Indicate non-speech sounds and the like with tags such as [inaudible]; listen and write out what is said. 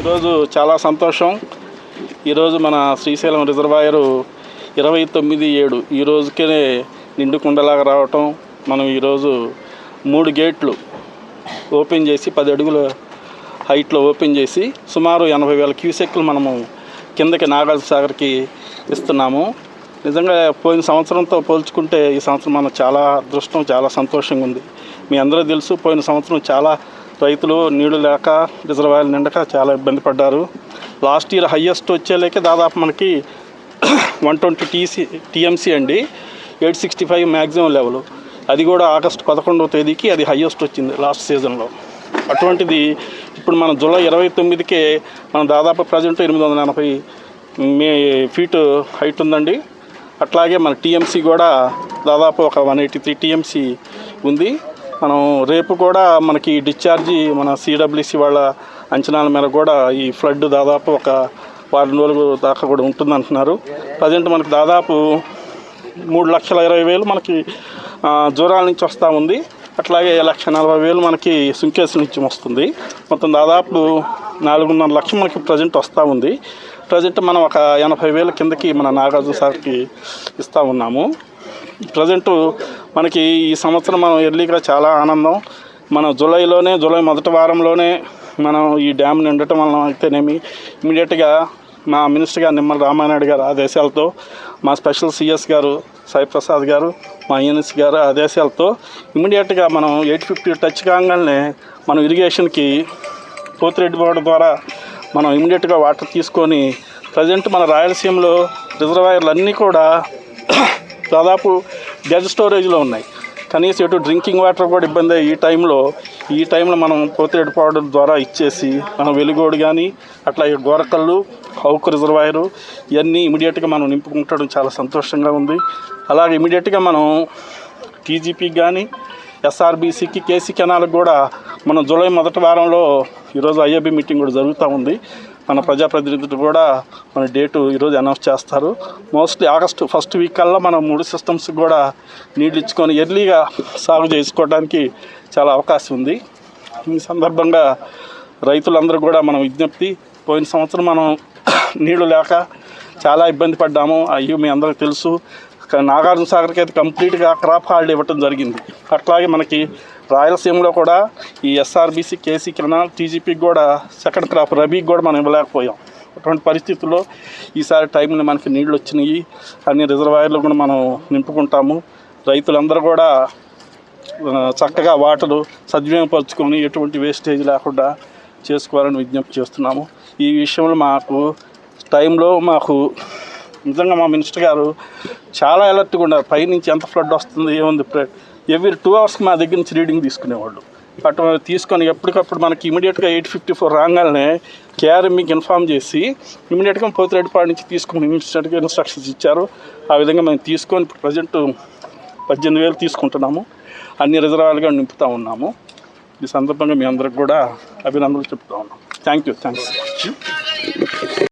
ఈరోజు చాలా సంతోషం. ఈరోజు మన శ్రీశైలం రిజర్వాయరు ఇరవై తొమ్మిది ఏడు ఈ రోజుకే నిండు కుండలాగా రావటం. మనం ఈరోజు మూడు గేట్లు ఓపెన్ చేసి పది అడుగుల హైట్లో ఓపెన్ చేసి సుమారు ఎనభై వేల క్యూసెక్లు మనము కిందకి నాగార్జు సాగర్కి ఇస్తున్నాము. నిజంగా పోయిన సంవత్సరంతో పోల్చుకుంటే ఈ సంవత్సరం మనకు చాలా అదృష్టం చాలా సంతోషంగా ఉంది. మీ అందరూ తెలుసు పోయిన సంవత్సరం చాలా రైతులు నీళ్ళు లేక రిజర్వాయర్ నిండక చాలా ఇబ్బంది పడ్డారు. లాస్ట్ ఇయర్ హయ్యెస్ట్ వచ్చేలేకే దాదాపు మనకి [coughs] వన్ ట్వంటీ టీసీ టీఎంసీ అండి. Eight sixty five maximum level. అది కూడా ఆగస్టు పదకొండవ తేదీకి అది హయ్యెస్ట్ వచ్చింది లాస్ట్ సీజన్లో. అటువంటిది ఇప్పుడు మన జూలై ఇరవై తొమ్మిదికే మనం దాదాపు ప్రజెంట్ ఎనిమిది వందల ఎనభై మే ఫీట్ హైట్ ఉందండి. అట్లాగే మన టీఎంసీ కూడా దాదాపు ఒక వన్ ఎయిటీ త్రీ టీఎంసీ ఉంది. మనం రేపు కూడా మనకి డిశ్చార్జి మన సిడబ్ల్యూసి వాళ్ళ అంచనాల మేర కూడా ఈ ఫ్లడ్ దాదాపు ఒక వారం రోజులు దాకా కూడా ఉంటుంది అంటున్నారు ప్రజెంట్ మనకి దాదాపు మూడు లక్షల ఇరవై వేలు మనకి జ్వరాల జూరాల నుంచి వస్తూ ఉంది. అట్లాగే లక్ష నలభై వేలు మనకి సుంకేసు నుంచి వస్తుంది. మొత్తం దాదాపు నాలుగున్నర లక్షలు మనకి ప్రజెంట్ వస్తూ ఉంది. ప్రజెంట్ మనం ఒక ఎనభై వేల కిందకి మన నాగార్జున సార్కి ఇస్తూ ఉన్నాము. ప్రజెంట్ మనకి ఈ సంవత్సరం మనం ఎర్లీగా చాలా ఆనందం. మన జూలైలోనే జూలై మొదటి వారంలోనే మనం ఈ డ్యామ్ నిండటం వలన అయితేనేమి ఇమీడియట్గా మా మినిస్టర్ గారు నిమ్మల రామానాయుడు గారు ఆదేశాలతో మా స్పెషల్ సిఎస్ గారు సాయిప్రసాద్ గారు మా ఈఎన్ఎస్ గారు ఆదేశాలతో ఇమీడియట్గా మనం ఎయిట్ ఫిఫ్టీ టచ్ కాగానే మనం ఇరిగేషన్కి పోతిరెడ్డి బోర్డు ద్వారా మనం ఇమీడియట్గా వాటర్ తీసుకొని ప్రజెంట్ మన రాయలసీమలో రిజర్వాయర్లు అన్నీ కూడా దాదాపు డెడ్ స్టోరేజ్లో ఉన్నాయి. కనీసం ఎటు డ్రింకింగ్ వాటర్ కూడా ఇబ్బంది ఈ టైంలో ఈ టైంలో మనం పోతిరెడ్డి పౌడర్ ద్వారా ఇచ్చేసి మనం వెలుగోడు కానీ అట్లా ఈ గోరకల్లు హౌక్ రిజర్వాయరు ఇవన్నీ ఇమీడియట్గా మనం నింపుకుంటడం చాలా సంతోషంగా ఉంది. అలాగే ఇమీడియట్గా మనం టీజీపీకి కానీ ఎస్ఆర్బీసీకి కేసీ కెనాల్కి కూడా మనం జూలై మొదటి వారంలో ఈరోజు ఐఏబీ మీటింగ్ కూడా జరుగుతూ ఉంది. మన ప్రజాప్రతినిధులు కూడా మన డేటు ఈరోజు అనౌన్స్ చేస్తారు. మోస్ట్లీ ఆగస్టు ఫస్ట్ వీక్ కల్లా మనం మూడు సిస్టమ్స్ కూడా నీళ్ళు ఇచ్చుకొని ఎర్లీగా సాగు చేసుకోవడానికి చాలా అవకాశం ఉంది. ఈ సందర్భంగా రైతులందరూ కూడా మనం విజ్ఞప్తి పోయిన సంవత్సరం మనం నీళ్ళు లేక చాలా ఇబ్బంది పడ్డాము. అవి మీ అందరికీ తెలుసు. నాగార్జున సాగర్కి అయితే కంప్లీట్గా క్రాప్ హాల్డ్ ఇవ్వటం జరిగింది. అట్లాగే మనకి రాయలసీమలో కూడా ఈ ఎస్ఆర్బీసీ కేసీ కెనాల్ టీజీపీకి కూడా సెకండ్ క్రాప్ రబీకి కూడా మనం ఇవ్వలేకపోయాం. అటువంటి పరిస్థితుల్లో ఈసారి టైంలో మనకి నీళ్ళు వచ్చినాయి. అన్ని రిజర్వాయర్లు కూడా మనం నింపుకుంటాము. రైతులందరూ కూడా చక్కగా వాటరు సద్వినియోగపరుచుకొని ఎటువంటి వేస్టేజ్ లేకుండా చేసుకోవాలని విజ్ఞప్తి చేస్తున్నాము. ఈ విషయంలో మాకు టైంలో మాకు నిజంగా మా మినిస్టర్ గారు చాలా అలర్ట్గా ఉన్నారు. పైనుంచి ఎంత ఫ్లడ్ వస్తుంది ఏముంది ఎవ్రీ టూ అవర్స్కి మా దగ్గర నుంచి రీడింగ్ తీసుకునేవాళ్ళు. అటు తీసుకొని ఎప్పటికప్పుడు మనకి ఇమీడియట్గా ఎయిట్ ఫిఫ్టీ ఫోర్ రాగానే కేఆర్ఎం మీకు ఇన్ఫామ్ చేసి ఇమీడియట్గా పోతిరెడ్డిపాడు నుంచి తీసుకుని ఇన్స్టెంట్గా ఇన్స్ట్రక్షన్స్ ఇచ్చారు. ఆ విధంగా మేము తీసుకొని ఇప్పుడు ప్రజెంట్ పద్దెనిమిది వేలు తీసుకుంటున్నాము. అన్ని రిజర్వాయర్లుగా నింపుతూ ఉన్నాము. ఈ సందర్భంగా మీ అందరికి కూడా అభినందనలు చెప్తా ఉన్నాం. Thank you thanks